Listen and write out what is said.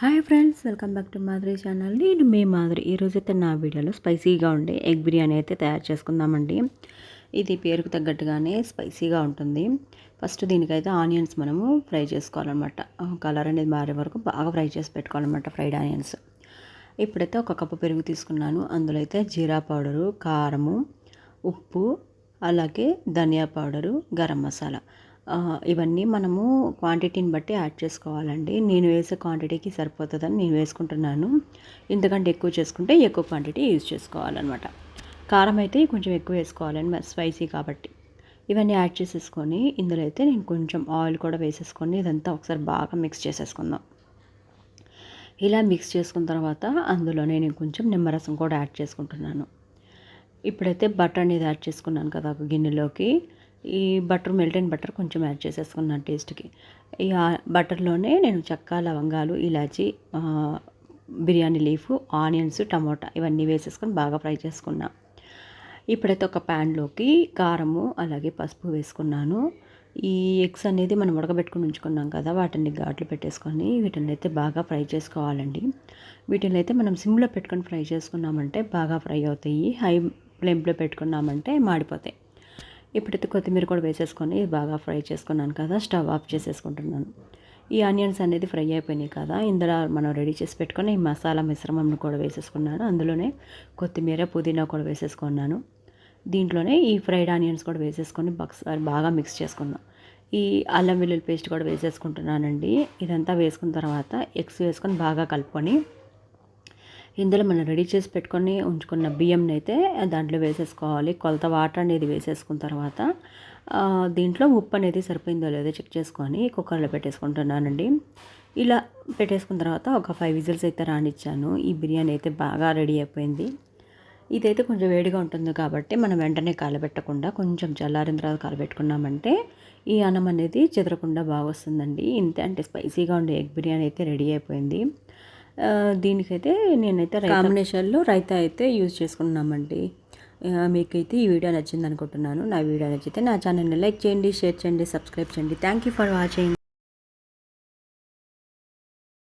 Hi friends welcome back to Madhuri channel. నేను మీ మాధురి. ఈరోజు అయితే నా వీడియోలో స్పైసీగా ఉండే ఎగ్ బిర్యానీ అయితే తయారు చేసుకుందామండి. ఇది పేరుకు తగ్గట్టుగానే స్పైసీగా ఉంటుంది. ఫస్ట్ దీనికైతే ఆనియన్స్ మనము ఫ్రై చేసుకోవాలన్నమాట. కలర్ అనేది మారే వరకు బాగా ఫ్రై చేసి పెట్టుకోవాలన్నమాట ఫ్రైడ్ ఆనియన్స్. ఇప్పుడైతే ఒక కప్పు పెరుగు తీసుకున్నాను. అందులో అయితే జీరా పౌడరు కారము ఉప్పు అలాగే ధనియా పౌడరు గరం మసాలా. ఇవన్నీ మనము క్వాంటిటీని బట్టి యాడ్ చేసుకోవాలండి. నేను వేసే క్వాంటిటీకి సరిపోతుందని నేను వేసుకుంటున్నాను. ఇంతకంటే ఎక్కువ చేసుకుంటే ఎక్కువ క్వాంటిటీ యూజ్ చేసుకోవాలన్నమాట. కారం అయితే కొంచెం ఎక్కువ వేసుకోవాలండి స్పైసీ కాబట్టి. ఇవన్నీ యాడ్ చేసేసుకొని ఇందులో అయితే నేను కొంచెం ఆయిల్ కూడా వేసేసుకొని ఇదంతా ఒకసారి బాగా మిక్స్ చేసేసుకుందాం. ఇలా మిక్స్ చేసుకున్న తర్వాత అందులో నేను కొంచెం నిమ్మరసం కూడా యాడ్ చేసుకుంటున్నాను. ఇప్పుడైతే బటర్ అనేది యాడ్ చేసుకున్నాను కదా ఒక గిన్నెలోకి. ఈ బటర్ మెల్టైన్ బటర్ కొంచెం యాడ్ చేసేసుకున్నాను టేస్ట్కి. ఈ బటర్లోనే నేను చెక్క లవంగాలు ఇలాచి బిర్యానీ లీఫ్ ఆనియన్స్ టమోటా ఇవన్నీ వేసేసుకొని బాగా ఫ్రై చేసుకున్నా. ఇప్పుడైతే ఒక ప్యాన్లోకి కారము అలాగే పసుపు వేసుకున్నాను. ఈ ఎగ్స్ అనేది మనం ఉడకబెట్టుకుని ఉంచుకున్నాం కదా వాటిని ఘాట్లు పెట్టేసుకొని వీటిని అయితే బాగా ఫ్రై చేసుకోవాలండి. వీటిని అయితే మనం సిమ్లో పెట్టుకొని ఫ్రై చేసుకున్నామంటే బాగా ఫ్రై అవుతాయి. హై ఫ్లేమ్లో పెట్టుకున్నామంటే మాడిపోతాయి. ఇప్పుడైతే కొత్తిమీర కూడా వేసేసుకొని బాగా ఫ్రై చేసుకున్నాను కదా స్టవ్ ఆఫ్ చేసేసుకుంటున్నాను. ఈ ఆనియన్స్ అనేది ఫ్రై అయిపోయినాయి కదా ఇందులో మనం రెడీ చేసి పెట్టుకొని ఈ మసాలా మిశ్రమం కూడా వేసేసుకున్నాను. అందులోనే కొత్తిమీర పుదీనా కూడా వేసేసుకున్నాను. దీంట్లోనే ఈ ఫ్రైడ్ ఆనియన్స్ కూడా వేసేసుకొని బాగా మిక్స్ చేసుకున్నాం ఈ అల్లం వెల్లుల్లి పేస్ట్ కూడా వేసేసుకుంటున్నానండి. ఇదంతా వేసుకున్న తర్వాత ఎగ్స్ వేసుకొని బాగా కలుపుకొని ఇందులో మనం రెడీ చేసి పెట్టుకొని ఉంచుకున్న బియ్యంని అయితే దాంట్లో వేసేసుకోవాలి. కొలత వాటర్ అనేది వేసేసుకున్న తర్వాత దీంట్లో ఉప్పు అనేది సరిపోయిందో లేదో చెక్ చేసుకొని కుక్కర్లో పెట్టేసుకుంటున్నానండి. ఇలా పెట్టేసుకున్న తర్వాత ఒక ఫైవ్ విజిల్స్ అయితే రానిచ్చాను. ఈ బిర్యానీ అయితే బాగా రెడీ అయిపోయింది. ఇదైతే కొంచెం వేడిగా ఉంటుంది కాబట్టి మనం వెంటనే కాలబెట్టకుండా కొంచెం చల్లారిన తర్వాత కాలబెట్టుకున్నామంటే ఈ అన్నం అనేది చెదరకుండా బాగా వస్తుందండి ఇంతే అంటే స్పైసీగా ఉండే ఎగ్ బిర్యానీ అయితే రెడీ అయిపోయింది. దీనికైతే నేనైతే కాంబినేషన్లో రైతా అయితే యూజ్ చేసుకున్నామండి మీకైతే ఈ వీడియో నచ్చింది అనుకుంటున్నాను నా వీడియో నచ్చితే నా ఛానల్ని లైక్ చేయండి షేర్ చేయండి సబ్స్క్రైబ్ చేయండి. Thank you for watching.